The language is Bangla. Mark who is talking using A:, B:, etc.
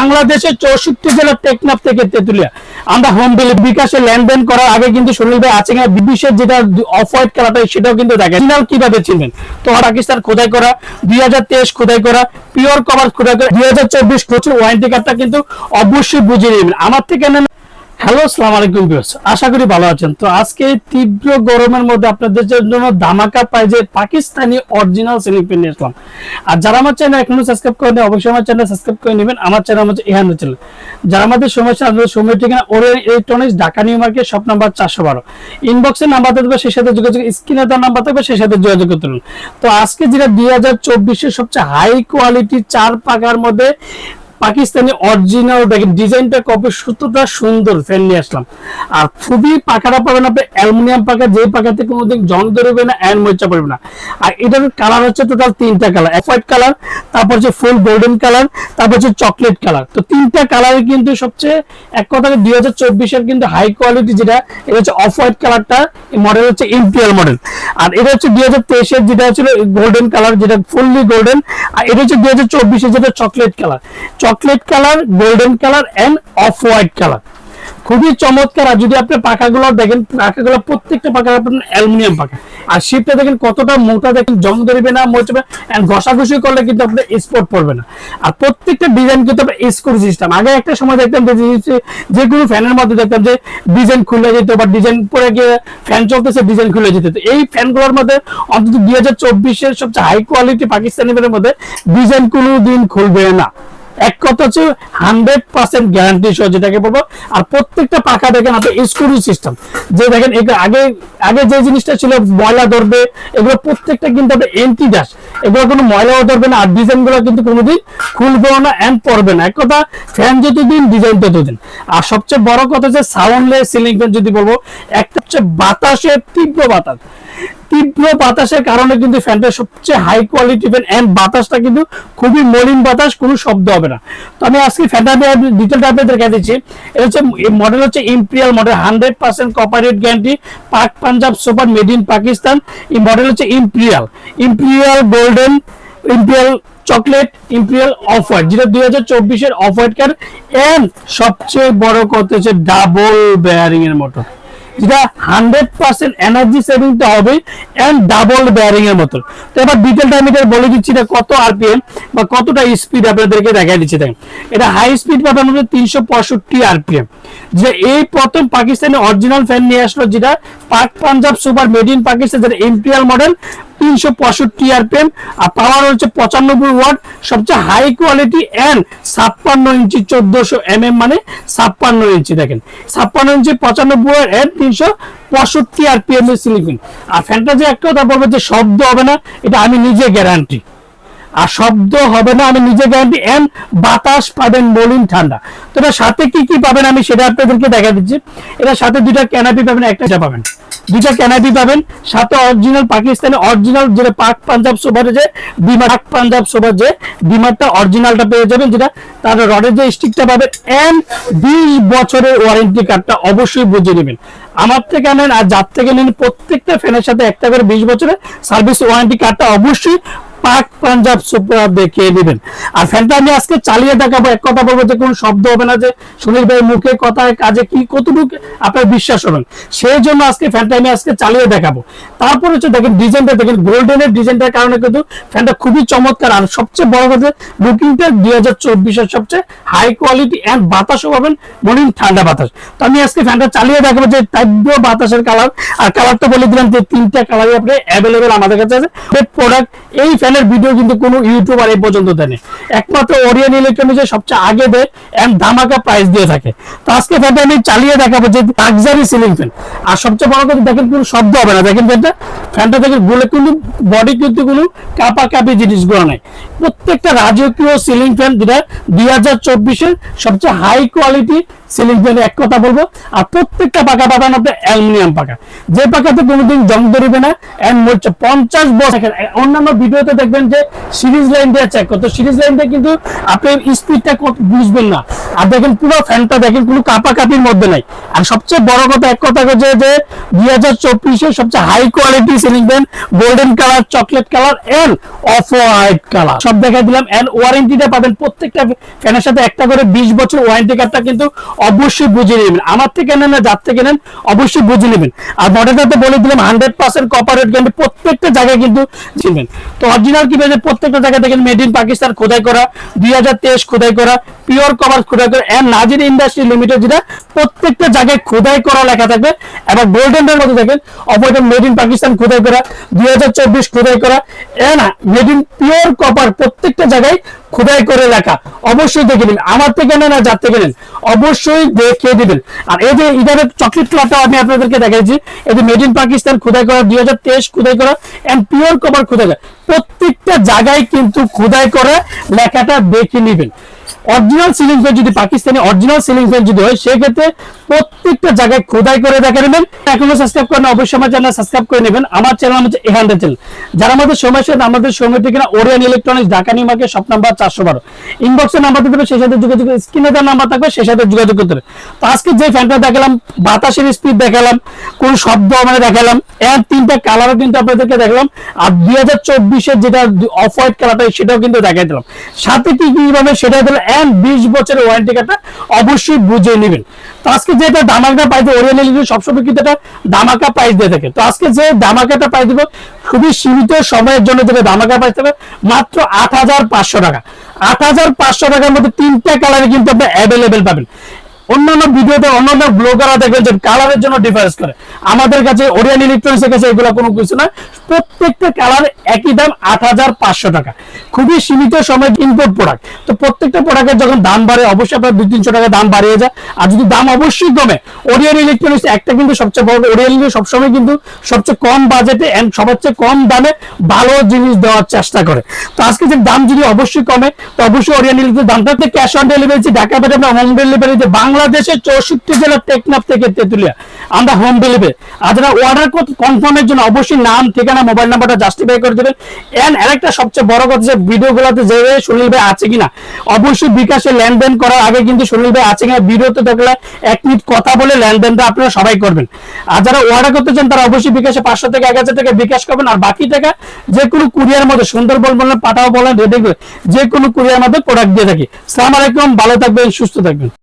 A: বাংলাদেশের চৌষট্টি জেলার টেকনাফ থেকে তেতুলিয়া। আমরা হোম ডেলিভারি বিকাশে লেনদেন করার আগে কিন্তু সুনীল ভাই আছে কিনা, বিবিসের যেটা অফ কালারটা সেটাও কিন্তু দেখেন। সিনাল কীভাবে চিনবেন তো পাকিস্তান খোদাই করা, দুই হাজার তেইশ খোদাই করা পিওর কভার খোদাই করা, দুই হাজার চব্বিশ প্রচুর ওয়ারেন্টি কার্ডটা কিন্তু অবশ্যই বুঝিয়ে নেবেন আমার থেকে নেন হ্যালো আসসালামু আলাইকুম ভিউয়ার্স। আশা করি ভালো আছেন। তো আজকে তীব্র গরমের মধ্যে আপনাদের জন্য ধামাকা প্রাইজে পাকিস্তানি অরিজিনাল সিলিং পেন নিয়ে আসলাম। আর যারা আমার চ্যানেল এখনও সাবস্ক্রাইব করেন অবশ্যই আমার চ্যানেল সাবস্ক্রাইব করে নেবেন। আমার চ্যানেল হচ্ছে ইহান চ্যানেল যারা আমাদের সমস্যা আপনাদের সময় ঠিকানা Orion electronics Dhaka new market shop number চারশো বারো। ইনবক্সের নাম্বার থাকবে, সেই সাথে যোগাযোগ স্ক্রিনে তার নাম্বার থাকবে, সেই সাথে যোগাযোগ করতে তো আজকে যেটা দুই হাজার চব্বিশের সবচেয়ে হাই কোয়ালিটি চার পাকার মধ্যে পাকিস্তানি অরিজিনাল দেখেন, ডিজাইনটা কবে সুতোটা সুন্দর ফ্যান নিয়ে আসলাম। আর খুবই পাকাটা পাবেন আপনি, অ্যালুমিনিয়াম পাকা যে পাকাতে কোনোদিন জং ধরবে না অ্যান্ড মরিচা পড়বে না। আর এটার কালার হচ্ছে টোটাল তিনটা কালার হোয়াইট কালার তারপর হচ্ছে ফুল গোল্ডেন কালার তারপর হচ্ছে চকলেট কালার তো তিনটা কালারে কিন্তু সবচেয়ে, এক কথাকে দুই হাজার চব্বিশের কিন্তু হাই কোয়ালিটি যেটা, এটা হচ্ছে অফ হোয়াইট কালারটা মডেল হচ্ছে ইম্পিয়াল মডেল আর এটা হচ্ছে দুই হাজার তেইশের যেটা ছিল গোল্ডেন কালার যেটা ফুললি গোল্ডেন আর এটা হচ্ছে দুই হাজার চব্বিশের যেটা chocolate colour chocolate colour golden colour and off white colour খুবই চমৎকার। আর যদি আপনি পাকাগুলো দেখেন পাকাগুলো প্রত্যেকটা পাকা আপনার অ্যালুমিনিয়াম পাকা আর শিপটা দেখেন কতটা মোটা, দেখেন জং ধরবে না মোচবে এন্ড ঘষাঘষি করলে কিন্তু আপনার স্পট পড়বে না। আর প্রত্যেকটা ডিজাইন কিন্তু আপনার স্ক্রু সিস্টেম আগে একটা সময় দেখতাম যে কোনো ফ্যানের মধ্যে দেখতাম যে ডিজাইন খুলে যেত বা ডিজাইন পরে গিয়ে ফ্যান চলতেছে ডিজাইন খুলে যেত। এই ফ্যানগুলোর মধ্যে অন্তত দুই হাজার চব্বিশের সবচেয়ে হাই কোয়ালিটি পাকিস্তানি ফ্যানের মধ্যে ডিজাইন কোনো দিন খুলবে না। এক কথা হচ্ছে হান্ড্রেড পার্সেন্ট গ্যারান্টি সহ যেটাকে বলব। আর প্রত্যেকটা পাখা দেখেন আপনি স্ক্রু সিস্টেম যে দেখেন আগে আগে যে জিনিসটা ছিল ময়লা ধরবে, এগুলো প্রত্যেকটা কিন্তু আপনি এন্টি ডাস এগুলো কোনো ময়লাও ধরবে না, আর ডিজাইনগুলো কিন্তু কোনোদিন খুলবেও না এন্ড পড়বে না। এক কথা ফ্যান যতদিন ডিজাইন ততদিন। আর সবচেয়ে বড় কথা হচ্ছে সাউন্ডলেস সিলিং ফ্যান যদি বলব, একটা হচ্ছে বাতাসের তীব্র বাতাস। তীব্র বাতাসের কারণে কিন্তু ফ্যানটা সবচেয়ে হাই কোয়ালিটি ফ্যান এন্ড বাতাসটা কিন্তু খুবই মলিন বাতাস, কোনো শব্দ হবে না। তো আমি আজকে ফ্যানটা ডিটেলটা আপনাদের দেখা দিচ্ছি। এটা হচ্ছে মডেল হচ্ছে imperial model hundred percent cooperate guarantee Pak Punjab super made in Pakistan এই মডেল হচ্ছে imperial imperial golden imperial chocolate imperial off white যেটা দুই হাজার চব্বিশের অফ হোয়াইট কার এন্ড সবচেয়ে বড় হচ্ছে ডাবল বেয়ারিং এর মোটর যেটা হান্ড্রেড পার্সেন্ট এনার্জি সেভিং তো হবে অ্যান্ড ডাবল ব্যারিং এর মতো। তো এবার ডিটেলটা আমি বলে দিচ্ছি এটা কত আরপিএম বা কতটা স্পিড আপনাদেরকে দেখা দিচ্ছে দেখেন। এটা হাই স্পিড পাবেন হচ্ছে তিনশো পঁয়ষট্টি আরপিএম যে এই প্রথম পাকিস্তানের অরিজিনাল ফ্যান নিয়ে আসলো যেটা Pak Punjab super made in Pakistan, যেটা ইম্পিরিয়াল মডেল তিনশো পঁয়ষট্টি আরপিএম আর পাওয়ার হচ্ছে পঁচানব্বই ওয়াট, সবচেয়ে হাই কোয়ালিটি অ্যান্ড ছাপ্পান্ন ইঞ্চি চোদ্দশো এম এম মানে ছাপ্পান্ন ইঞ্চি, দেখেন। ছাপ্পান্ন ইঞ্চি পঁচানব্বই ওয়াট এন্ড তিনশো পঁয়ষট্টি আরপিএম এর সিলিকন আর ফ্যানটা যে একটা কথা বলব যে শব্দ হবে না, এটা আমি নিজে গ্যারান্টি আর শব্দ হবে না, আমি নিজে গ্যারান্টি এন্ড বাতাস পাবেন মলিন ঠান্ডা। তো এটার সাথে কি কি পাবেন আমি সেটা আপনাদেরকে দেখা দিচ্ছি। এটার সাথে দুটা ক্যানাপি পাবেন, একটা পাবেন। দুইটা ক্যানাপি পাবেন, সাথে অরিজিনাল পাকিস্তানি অরিজিনাল যেটা পাক পাঞ্জাব সোভার যে বিমার পাক পাঞ্জাব সোভার যে বিমারটা অরিজিনালটা পেয়ে যাবেন যেটা তার রডের যে স্টিকটা পাবেন এন্ড বিশ বছরের ওয়ারেন্টি কার্ডটা অবশ্যই বুঝে নেবেন। আমার থেকে নেন আর যার থেকে নেন, প্রত্যেকটা ফ্যানের সাথে একটা করে বিশ বছরের সার্ভিস ওয়ারেন্টি কার্ডটা অবশ্যই পাক পাঞ্জাব সুপ্রা দেখে নেবেন আর ফ্যানটা আমি আজকে চালিয়ে দেখাবো, এক কথা বলব যে কোনো শব্দ হবে না যে সুনীল ভাই মুখে কথায় কাজে কি কতটুকু আপনার বিশ্বাস হবেন। সেই জন্য আজকে ফ্যানটা আমি আজকে চালিয়ে দেখাবো। তারপর হচ্ছে দেখেন ডিজাইনটা, দেখেন গোল্ডেনের ডিজাইনটার কারণে কিন্তু ফ্যানটা খুবই চমৎকার। আর সবচেয়ে বড় কথা লুকিংটা দুই হাজার চব্বিশের সবচেয়ে হাই কোয়ালিটি অ্যান্ড বাতাসও পাবেন মর্নিং ঠান্ডা বাতাস। তো আমি আজকে ফ্যানটা চালিয়ে দেখাবো যে তীব্র বাতাসের কালার আর কালারটা বলে দিলাম যে তিনটা কালারই আপনি অ্যাভেলেবেল আমাদের কাছে আছে। প্রোডাক্ট এই ফ্যানের ভিডিও কিন্তু কোনো ইউটিউবার এই পর্যন্ত দেয়নি। একমাত্র ওরিয়ান ইলেকট্রনিক্সের সবচেয়ে আগে দেয় এন্ড ধামাকা প্রাইস দিয়ে থাকে। তো আজকে ফ্যানটা আমি চালিয়ে দেখাবো যে লাক্সারি সিলিং ফ্যান আর সবচেয়ে বড় কথা, দেখেন কোনো শব্দ হবে না। দেখেন ফ্যানটা ফ্যানটা দেখেন গুলে কিন্তু বডি কিন্তু কোনো কাপা কাপি জিনিসগুলো নাই। প্রত্যেকটা রাজকীয় সিলিং ফ্যান যেটা দুই হাজার চব্বিশের সবচেয়ে হাই কোয়ালিটি সিলিং এক কথা বলব, আর প্রত্যেকটা অ্যালুমিনিয়াম যে কোনোদিন জং না পঞ্চাশ বছর অন্যান্য ভিডিওতে দেখবেন যে সিরিজ লাইন দিয়ে চেক করতো, সিরিজ লাইন দিয়ে কিন্তু আপনি স্পিডটা বুঝবেন না। আর দেখেন পুরো ফ্যানটা দেখেন কোনো মধ্যে নাই। আর সবচেয়ে বড় কথা, এক কথা যে দুই হাজার চব্বিশে সবচেয়ে high quality ceiling fan golden colour chocolate colour and off white colour সব দেখা দিলাম এন্ড ওয়ারেন্টিটা পাবেন প্রত্যেকটা ফ্যানের সাথে একটা করে বিশ বছর ওয়ারেন্টি কার্ডটা কিন্তু অবশ্যই বুঝে নেবেন। আমার থেকে নেন না, যার থেকে নেন, অবশ্যই বুঝে নেবেন। আর মডেলটা তো বলে দিলাম হান্ড্রেড পার্সেন্ট কপারেট কিন্তু প্রত্যেকটা জায়গায় কিন্তু চিনবেন তো অরিজিনাল কি পেয়েছে প্রত্যেকটা জায়গায় দেখেন মেড ইন পাকিস্তান খোদাই করা, দুই হাজার তেইশ খোদাই করা পিওর কভার খোদাই করা এন্ড নাজির ইন্ডাস্ট্রি লিমিটেড যেটা প্রত্যেকটা জায়গায় খোদাই করা লেখা থাকবে এবার গোল্ডেন এর মধ্যে দেখেন অপরটা মেড ইন পাকিস্তান খোদাই করা, দুই হাজার চব্বিশ খোদাই করা and made in pure copper প্রত্যেকটা জায়গায় খোদাই করে লেখা। অবশ্যই দেখে নিন। আমার থেকে নেন আর যার থেকে নেন, অবশ্যই দেখে দিবেন। আর এই যে ইধারের চকলেট কালারটা আমি আপনাদেরকে দেখাচ্ছি এই যে মেড ইন পাকিস্তান খোদাই করা, দুই হাজার তেইশ খোদাই করা এন্ড পিওর কভার খোদাই করা। প্রত্যেকটা জায়গায় কিন্তু খোদাই করে লেখাটা দেখে নিবেন। অরিজিনাল সিলিং ফ্যান যদি পাকিস্তানি অরিজিনাল সিলিং ফ্যান যদি হয়, সেক্ষেত্রে প্রত্যেকটা জায়গায় খোদাই করে দেখে নেবেন এখনও সাবস্ক্রাইব করেন অবশ্যই আমার চ্যানেল সাবস্ক্রাইব করে নেবেন। আমার চ্যানেল হচ্ছে এখানটা চ্যানেল যারা আমাদের সময় সাথে, আমাদের সময় থেকে Orion electronics Dhaka new market shop number চারশো বারো। ইনবক্সে নাম্বার দিতে হবে, সেই সাথে যোগাযোগ স্ক্রিনে দেওয়ার নাম্বার থাকবে, সেই সাথে যোগাযোগ করতে হবে। তো আজকে যে ফ্যানটা দেখালাম, বাতাসের স্পিড দেখালাম, কোন শব্দ মানে দেখালাম, এর তিনটা কালারও কিন্তু আপনাদেরকে দেখলাম, আর দুই হাজার চব্বিশের যেটা অফ হোয়াইট কালারটা সেটাও কিন্তু দেখাই দিলাম। সাথে কি কি পাবে সেটা দিল এন্ড বিশ বছরের ওয়ারেন্টি কার্ডটা অবশ্যই বুঝে নেবেন। তো আজকে যে এটা দামাকা প্রাইস ওরিয়ান এলইডি সবসময় কিন্তু এটা দামাকা প্রাইস দিয়ে থাকে। তো আজকে যে দামাকাটা পাই দিব, খুবই সীমিত সময়ের জন্য যেটা দামাকা প্রাইস দেবে মাত্র আট হাজার পাঁচশো টাকা। আট হাজার পাঁচশো টাকার মধ্যে তিনটা কালারে কিন্তু আপনি অ্যাভেলেবেল পাবেন। অন্যান্য ভিডিওতে অন্যান্য ব্লগাররা দেখবেন যে কালারের জন্য ডিফারেন্স করে। আমাদের কাছে ওরিয়ান ইলেকট্রনিক্স এর কাছে এগুলো কোনো কিছু না। প্রত্যেকটা কালার একই দাম আট হাজার পাঁচশো টাকা। খুবই সীমিত সময় ইনপুট প্রোডাক্ট তো প্রত্যেকটা প্রোডাক্টের যখন দাম বাড়ে, অবশ্যই আপনার দুই তিনশো টাকা দাম বাড়িয়ে যায়। আর যদি দাম অবশ্যই কমে ওরিয়ান ইলেকট্রনিক্স একটা কিন্তু সবচেয়ে বড় ওরিয়ান সবসময় কিন্তু সবচেয়ে কম বাজেটে এন্ড সবচেয়ে কম দামে ভালো জিনিস দেওয়ার চেষ্টা করে। তো আজকে যে দাম যদি অবশ্যই কমে, তো অবশ্যই ওরিয়ান ইলেকট্রিক দামটা ক্যাশ অন ডেলিভারি ঢাকা পেটে আমরা হোম ডেলিভারি যে বাংলাদেশের চৌষট্টি জেলার টেকনাফ থেকে তেতুলিয়া। আমরা হোম ডেলিভারি আর যারা অর্ডার কনফার্মের জন্য অবশ্যই নাম, ঠিকানা মোবাইল নাম্বারটা জাস্টিফাই করে দেবেন। এন্ড আরেকটা সবচেয়ে বড় কথা যে ভিডিওগুলোতে যে সুনীল ভাই আছে কিনা, অবশ্যই বিকাশে লেনদেন করার আগে কিন্তু সুনীল ভাই আছে কিনা ভিডিওতে দেখলে এক মিনিট কথা বলে লেনদেনটা আপনারা সবাই করবেন। আর যারা অর্ডার করতে চান, তারা অবশ্যই বিকাশে পাঁচশো থেকে এক হাজার টাকা বিকাশ করবেন। আর বাকি টাকা যে কোনো কুরিয়ার মধ্যে, সুন্দরবন বলেন পাঠাও বলেন রেডি যে কোনো কুরিয়ার মধ্যে প্রোডাক্ট দিয়ে থাকি। সালাম আলাইকুম, ভালো থাকবেন, সুস্থ থাকবেন।